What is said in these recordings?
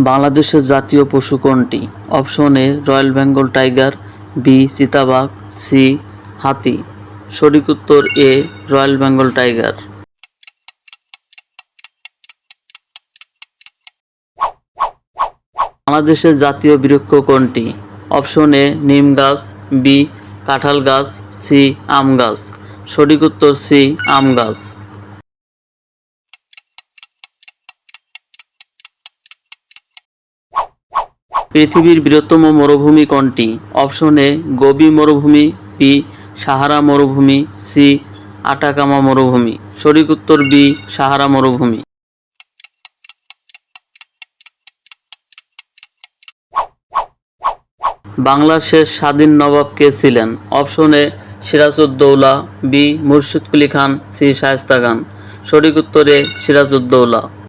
বাংলাদেশের জাতীয় পশু কোনটি? Option A, royal Bengal tiger, B চিতাবাঘ সি, হাতি। সঠিক উত্তর এ, রয়্যাল বেঙ্গল টাইগার। বাংলাদেশের জাতীয় বৃক্ষ কোনটি? অপশন এ, নিম গাছ, বি, কাঁঠাল গাছ, সি, আম গাছ। সঠিক উত্তর সি, আম গাছ। পৃথিবীর বৃহত্তম মরুভূমি কোনটি? অপশন এ, গোবি মরুভূমি, বি, সাহারা মরুভূমি, সি, আটাকামা মরুভূমি। সঠিক উত্তর বি, সাহারা মরুভূমি। বাংলার শেষ স্বাধীন নবাব কে ছিলেন? Option A, Sirajuddaulah, B Murshid Quli Khan, C, Shaista Khan. সঠিক উত্তরে সিরাজউদ্দৌলা।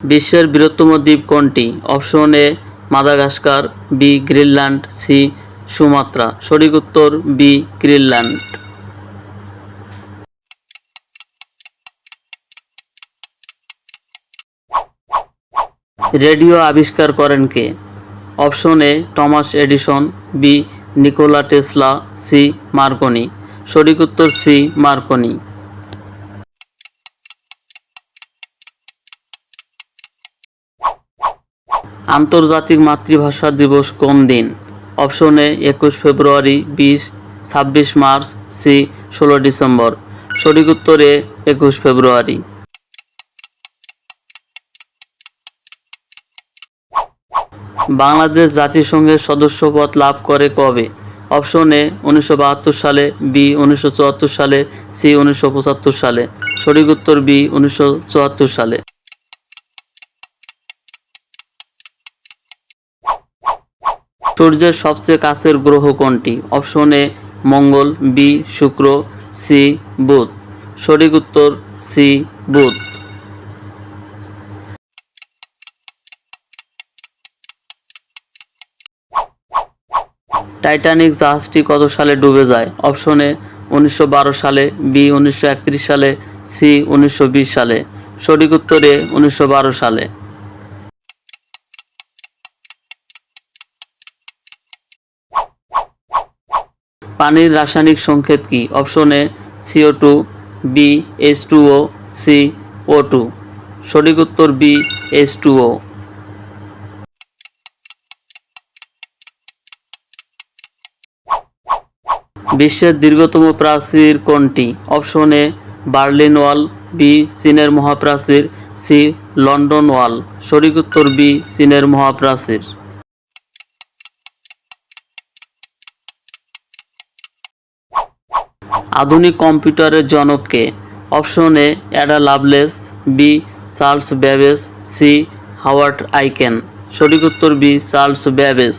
বিশ্বের বৃহত্তম দ্বীপ কোনটি? Option A, Madagascar, B, Greenland, C, Sumatra. সঠিক উত্তর, বি, গ্রিনল্যান্ড। রেডিও আবিষ্কার করেন কে? Option A, Thomas Edison, B, Nikola Tesla, C, Marconi. সঠিক উত্তর, সি, মার্কনি। আন্তর্জাতিক মাতৃভাষা দিবস কোন দিন? অপশন এ, একুশ ফেব্রুয়ারি, বিশ, ছাব্বিশ মার্চ, সি, ষোলো ডিসেম্বর। সঠিক উত্তর একুশ ফেব্রুয়ারি। বাংলাদেশ জাতিসংঘের সদস্যপদ লাভ করে কবে? অপশন এ, উনিশশো বাহাত্তর সালে, বি, উনিশশো চুয়াত্তর সালে, সি, উনিশশো পঁচাত্তর সালে। সঠিক উত্তর বি, উনিশশো চুয়াত্তর সালে। সূর্যের সবচেয়ে কাছের গ্রহ কোনটি? অপশন এ, মঙ্গল, বি, শুক্র, সি, বুধ। সঠিক উত্তর, সি, বুধ। টাইটানিক জাহাজটি কত সালে ডুবে যায়? অপশন এ, উনিশশো বারো সালে, বি, উনিশশো একত্রিশ সালে, সি, উনিশশো বিশ সালে। সঠিক উত্তর উনিশশো সালে। পানির রাসায়নিক সংকেত কি? Option A CO two B H two O C O two সঠিক উত্তর বি এইচ টু ও বিশ্বের দীর্ঘতম প্রাচীর কোনটি? Option A, Berlin wall B চীনের মহাপ্রাচীর সি লন্ডন ওয়াল। সঠিক উত্তর বি চীনের মহাপ্রাচীর। আধুনিক কম্পিউটারের জনক কে option A, Ada Lovelace, B, Charles Babbage C, Howard Aiken. সঠিক উত্তর বি, চার্লস ব্যাবেজ।